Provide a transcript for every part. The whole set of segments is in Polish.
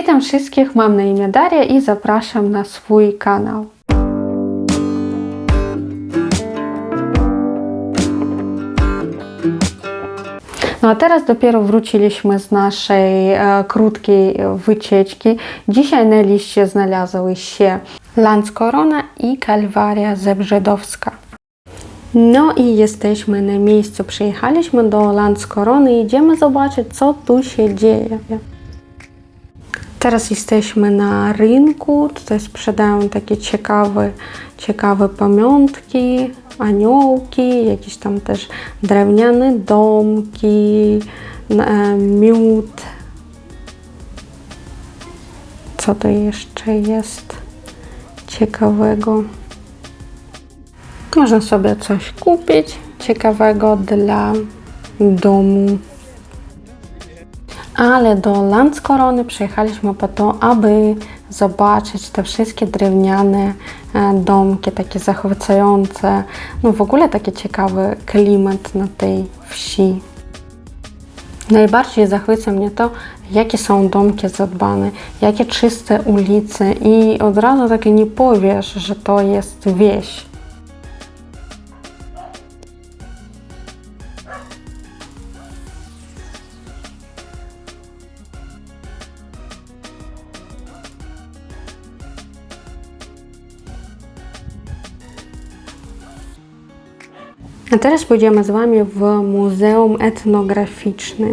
Witam wszystkich, mam na imię Daria i zapraszam na swój kanał. No a teraz dopiero wróciliśmy z naszej e, krótkiej wycieczki. Dzisiaj na liście znalazły się Landskorona i Kalwaria Zebrzydowska. No i jesteśmy na miejscu. Przyjechaliśmy do Landskorony i idziemy zobaczyć, co tu się dzieje. Teraz jesteśmy na rynku. Tutaj sprzedają takie ciekawe, ciekawe pamiątki, aniołki, jakieś tam też drewniane domki, e, miód. Co to jeszcze jest ciekawego? Można sobie coś kupić ciekawego dla domu. Ale do Landskorony przyjechaliśmy po to, aby zobaczyć te wszystkie drewniane e, domki, takie zachwycające. No w ogóle taki ciekawy klimat na tej wsi. Najbardziej zachwyca mnie to, jakie są domki zadbane, jakie czyste ulice i od razu tak nie powiesz, że to jest wieś. A teraz pójdziemy z Wami w Muzeum Etnograficzne.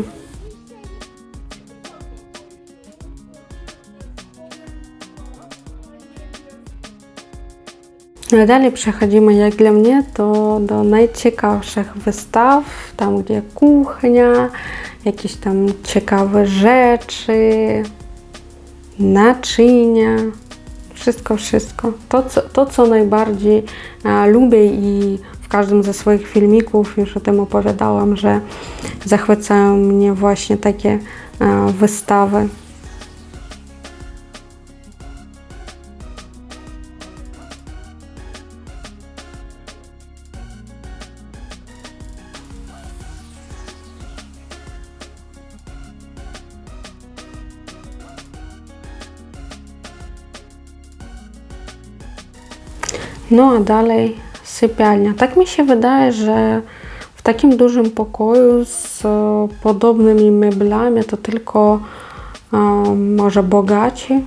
No dalej przechodzimy, jak dla mnie, to do najciekawszych wystaw, tam gdzie kuchnia, jakieś tam ciekawe rzeczy, naczynia, wszystko, wszystko. To, co, to, co najbardziej a, lubię i w każdym ze swoich filmików już o tym opowiadałam, że zachwycają mnie właśnie takie a, wystawy. No a dalej sypialnia. Tak mi się wydaje, że w takim dużym pokoju z podobnymi meblami to tylko e, może bogaci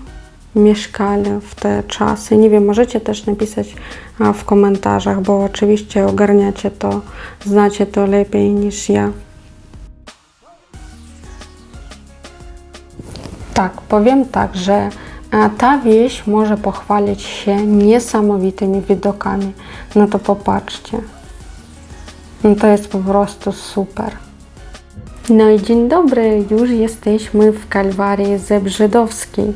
mieszkali w te czasy. Nie wiem, możecie też napisać e, w komentarzach, bo oczywiście ogarniacie to, znacie to lepiej niż ja. Tak, powiem tak, że ta wieś może pochwalić się niesamowitymi widokami. No to popatrzcie. No to jest po prostu super. No i dzień dobry, już jesteśmy w Kalwarii Zebrzydowskiej.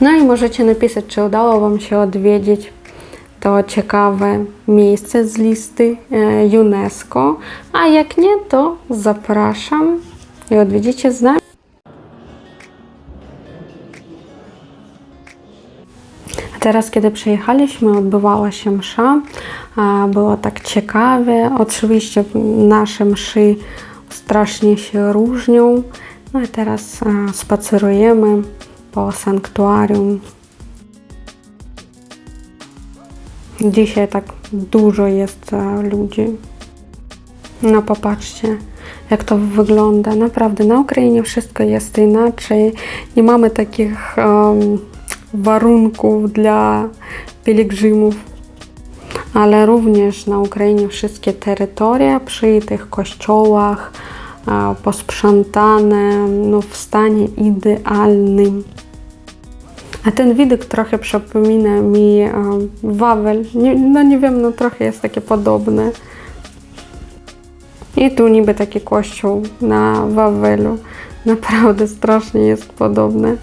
No i możecie napisać, czy udało Wam się odwiedzić to ciekawe miejsce z listy e, UNESCO, a jak nie, to zapraszam i odwiedzicie z nami. Teraz, kiedy przyjechaliśmy, odbywała się msza. Było tak ciekawie. Oczywiście nasze mszy strasznie się różnią. No i teraz spacerujemy po sanktuarium. Dzisiaj tak dużo jest ludzi. No popatrzcie, jak to wygląda. Naprawdę na Ukrainie wszystko jest inaczej. Nie mamy takich um, warunków dla pielgrzymów, ale również na Ukrainie wszystkie terytoria przy tych kościołach posprzątane no, w stanie idealnym. A ten widok trochę przypomina mi Wawel. No nie wiem, no trochę jest takie podobne. I tu niby taki kościół na Wawelu. Naprawdę strasznie jest podobne.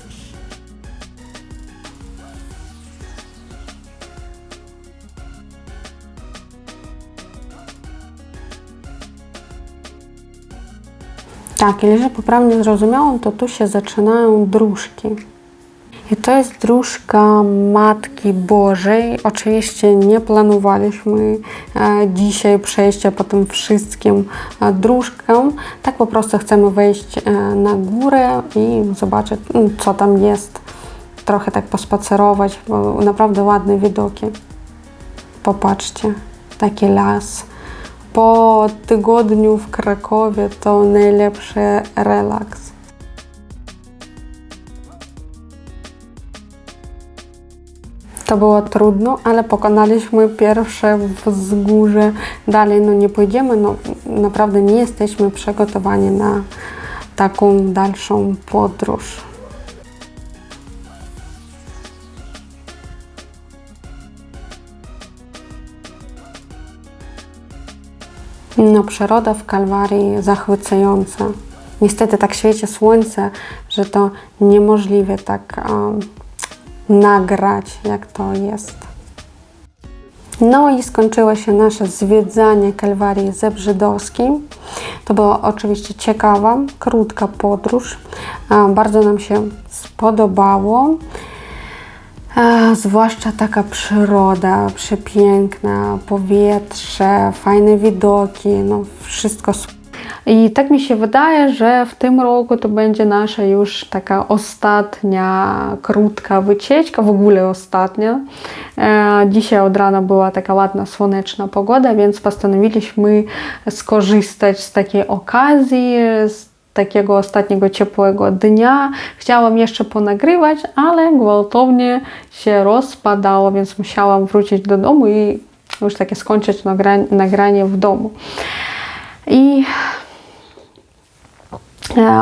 Tak, jeżeli poprawnie zrozumiałam, to tu się zaczynają dróżki. I to jest dróżka Matki Bożej. Oczywiście nie planowaliśmy e, dzisiaj przejścia po tym wszystkim e, dróżkom. Tak po prostu chcemy wejść e, na górę i zobaczyć, mm, co tam jest. Trochę tak pospacerować, bo naprawdę ładne widoki. Popatrzcie, taki las. Po tygodniu w Krakowie to najlepszy relaks. To było trudno, ale pokonaliśmy pierwsze wzgórze. Dalej no nie pójdziemy, no naprawdę nie jesteśmy przygotowani na taką dalszą podróż. No, przyroda w Kalwarii zachwycająca. Niestety tak świeci słońce, że to niemożliwe tak um, nagrać, jak to jest. No i skończyło się nasze zwiedzanie Kalwarii Zebrzydowskiej. To była oczywiście ciekawa, krótka podróż. Bardzo nam się spodobało. Zwłaszcza taka przyroda przepiękna, powietrze, fajne widoki, no wszystko. I tak mi się wydaje, że w tym roku to będzie nasza już taka ostatnia krótka wycieczka, w ogóle ostatnia. Dzisiaj od rana była taka ładna, słoneczna pogoda, więc postanowiliśmy skorzystać z takiej okazji, z takiego ostatniego ciepłego dnia. Chciałam jeszcze ponagrywać, ale gwałtownie się rozpadało, więc musiałam wrócić do domu i już takie skończyć nagranie w domu. I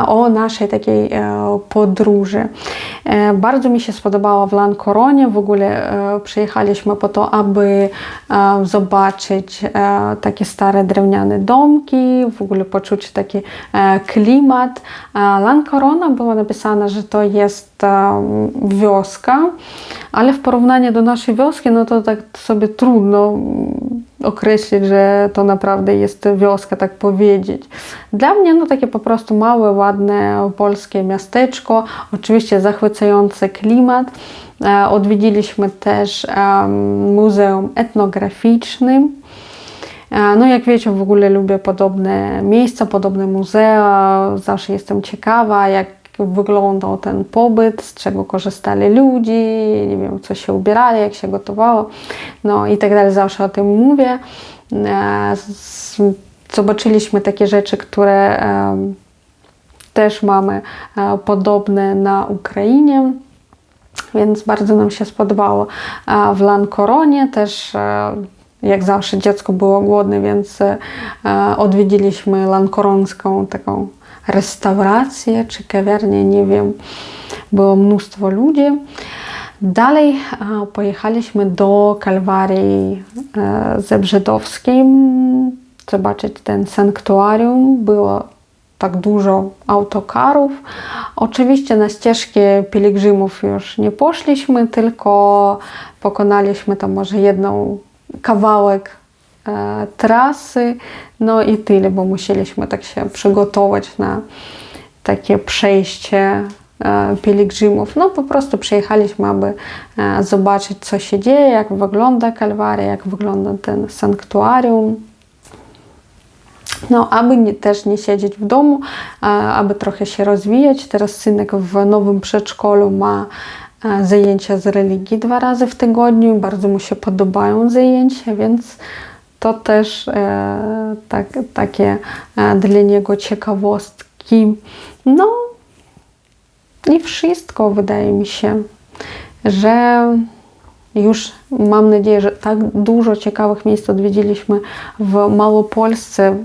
o naszej takiej podróży. Bardzo mi się spodobała w Lankoronie. W ogóle przyjechaliśmy po to, aby zobaczyć takie stare drewniane domki, w ogóle poczuć taki klimat. Lankorona było napisane, że to jest wioska, ale w porównaniu do naszej wioski, no to tak sobie trudno określić, że to naprawdę jest wioska, tak powiedzieć. Dla mnie no takie po prostu małe, ładne polskie miasteczko, oczywiście zachwycający klimat. Odwiedziliśmy też Muzeum Etnograficzne. No jak wiecie, w ogóle lubię podobne miejsca, podobne muzea. Zawsze jestem ciekawa, jak wyglądał ten pobyt, z czego korzystali ludzie, nie wiem, co się ubierali, jak się gotowało, no i tak dalej, zawsze o tym mówię. E, zobaczyliśmy takie rzeczy, które e, też mamy e, podobne na Ukrainie, więc bardzo nam się spodobało. W Lankoronie też jak zawsze dziecko było głodne, więc odwiedziliśmy lankoronską taką restaurację czy kawiarnię, nie wiem. Było mnóstwo ludzi. Dalej pojechaliśmy do Kalwarii e, Zebrzydowskiej, zobaczyć ten sanktuarium. Było tak dużo autokarów. Oczywiście na ścieżki pielgrzymów już nie poszliśmy, tylko pokonaliśmy tam może jedną kawałek trasy, no i tyle, bo musieliśmy tak się przygotować na takie przejście e, pielgrzymów. No po prostu przyjechaliśmy, aby e, zobaczyć, co się dzieje, jak wygląda Kalwaria, jak wygląda ten sanktuarium. No, aby nie, też nie siedzieć w domu, aby trochę się rozwijać. Teraz synek w nowym przedszkolu ma e, zajęcia z religii dwa razy w tygodniu. Bardzo mu się podobają zajęcia, więc to też e, tak, takie e, dla niego ciekawostki. No i wszystko wydaje mi się, że już mam nadzieję, że tak dużo ciekawych miejsc odwiedziliśmy w Małopolsce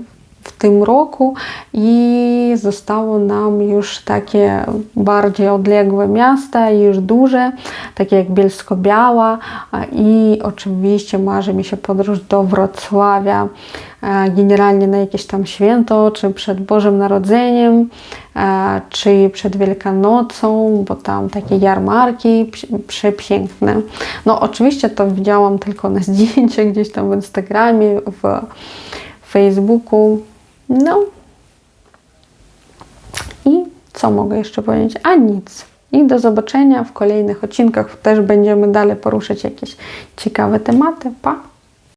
w tym roku i zostało nam już takie bardziej odległe miasta, już duże, takie jak Bielsko-Biała i oczywiście marzy mi się podróż do Wrocławia, generalnie na jakieś tam święto, czy przed Bożym Narodzeniem, czy przed Wielkanocą, bo tam takie jarmarki przepiękne. No oczywiście to widziałam tylko na zdjęciach gdzieś tam w Instagramie, w Facebooku, no. I co mogę jeszcze powiedzieć? A nic. I do zobaczenia w kolejnych odcinkach. Też będziemy dalej poruszać jakieś ciekawe tematy. Pa!